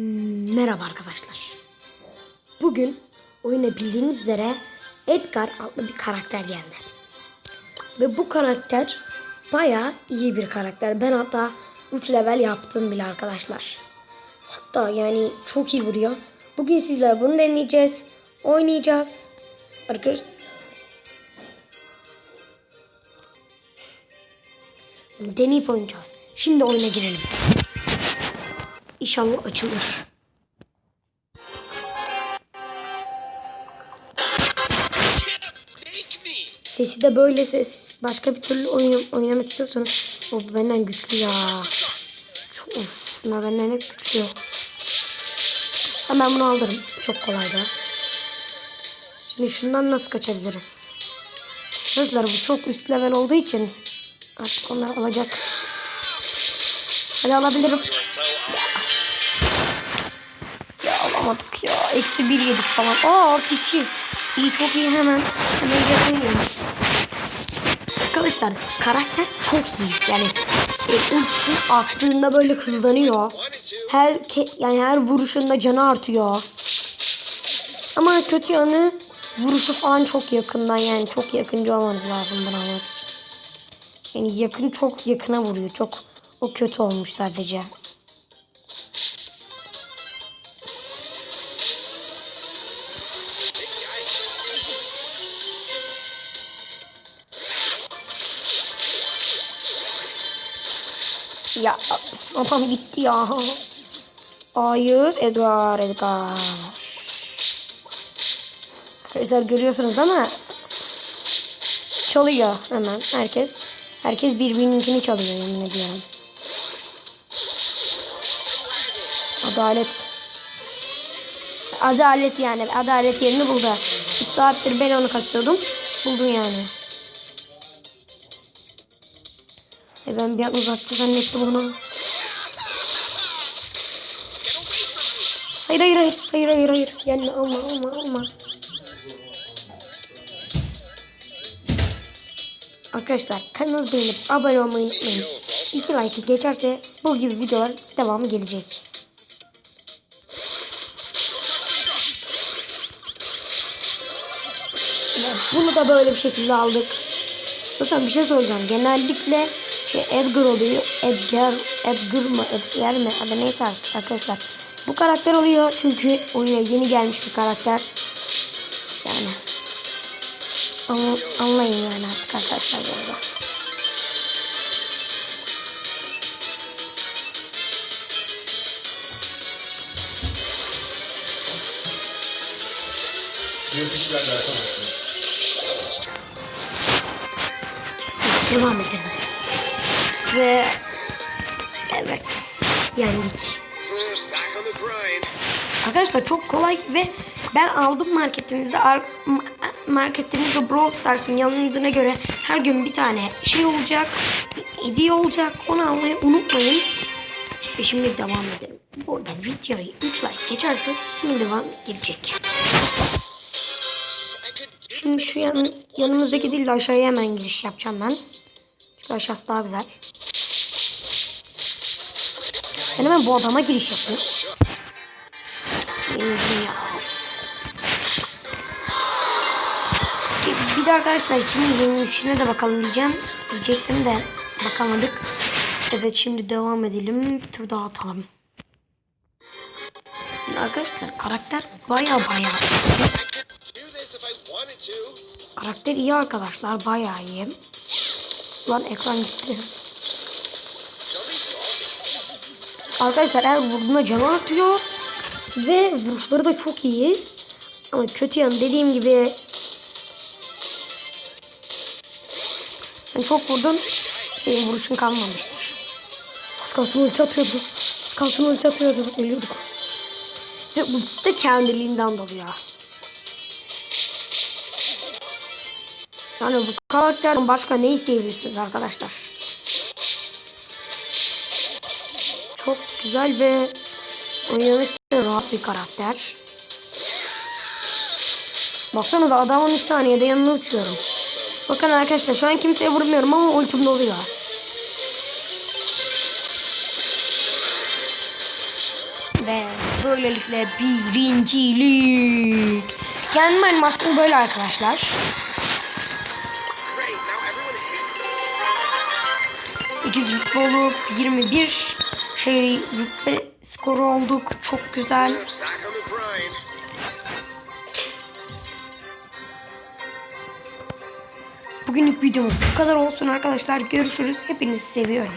Hmm, Merhaba arkadaşlar. Bugün oyuna bildiğiniz üzere Edgar adlı bir karakter geldi. Ve bu karakter baya iyi bir karakter. Ben hatta 3 level yaptım bile arkadaşlar. Hatta yani çok iyi vuruyor. Bugün sizlerle bunu deneyeceğiz. Oynayacağız. Arkadaşlar deneyip oynayacağız. Şimdi oyuna girelim. İnşallah açılır. Sesi de böyle ses. Başka bir türlü oyun, oynamak istiyorsanız o benden güçlü ya. Of, bunlar benden hep güçlü. Hemen bunu alırım. Çok kolay da. Şimdi şundan nasıl kaçabiliriz? Arkadaşlar bu çok üst level olduğu için artık onlar alacak. Hadi alabilirim. Alamadık ya. Eksi bir yedik falan. Aa artı iki. İyi çok iyi hemen. Hemen yapayım. Arkadaşlar karakter çok iyi. Yani e, ultisi attığında böyle hızlanıyor. Her yani her vuruşunda canı artıyor. Ama kötü yanı vuruşu falan çok yakından yani çok yakıncı olmanız lazım için. Yani yakın çok yakına vuruyor. Çok o kötü olmuş sadece. Ya adam gitti ya. Hayır Edgar Edgar. Arkadaşlar görüyorsunuz değil mi? Çalıyor hemen herkes. Herkes birbirininkini çalıyor yemin ediyorum. Adalet. Adalet yani. Adalet yerini buldu. 3 saattir ben onu kasıyordum. Buldun yani. E ben bir an uzakta zannettim onu. Hayır hayır hayır. Hayır hayır hayır. Gelme alma alma alma. Arkadaşlar kanalı beğenip abone olmayı unutmayın. 2 like geçerse bu gibi videolar devamı gelecek. Bunu da böyle bir şekilde aldık. Zaten bir şey söyleyeceğim. Genellikle şey Edgar oluyor. Edgar, Edgar mı, Edgar mı? Adı neyse artık arkadaşlar. Bu karakter oluyor çünkü oyuna yeni gelmiş bir karakter. Yani Anla- anlayın yani artık arkadaşlar burada. Devam edelim. Ve evet yendik. Arkadaşlar çok kolay ve ben aldım marketimizde ar- ma- marketimizde Brawl Stars'ın yanındığına göre her gün bir tane şey olacak hediye olacak. Onu almayı unutmayın. Ve şimdi devam edelim. Burada videoyu 3 like geçerse şimdi devam gelecek. Şimdi şu yan, yanımızdaki değil de aşağıya hemen giriş yapacağım ben. Çünkü aşağısı daha güzel ben hemen bu adama giriş yapayım Benim dünya. Bir de arkadaşlar şimdi yenilişine de bakalım diyeceğim. Diyecektim de bakamadık. Evet şimdi devam edelim. Tur daha atalım. Arkadaşlar karakter baya baya. Karakter iyi arkadaşlar baya iyi. Lan ekran gitti. Arkadaşlar her vurduğunda canı artıyor. Ve vuruşları da çok iyi. Ama kötü yanı dediğim gibi yani çok vurdun senin vuruşun kalmamıştır. Az kalsın ulti atıyordu. Az kalsın ulti atıyordu. Ölüyorduk. Ve ultisi de kendiliğinden doluyor. Yani bu karakterden başka ne isteyebilirsiniz arkadaşlar? Çok güzel ve oynanışta rahat bir karakter. Baksanıza adamın 3 saniyede yanına uçuyorum. Bakın arkadaşlar şu an kimseye vurmuyorum ama ultim doluyor. Ve böylelikle birincilik. Gelme animasyonu böyle arkadaşlar. Hates 8 rütbe olup 21 şey rütbe skoru olduk. Çok güzel. Bugünlük videomuz bu kadar olsun arkadaşlar. Görüşürüz. Hepinizi seviyorum.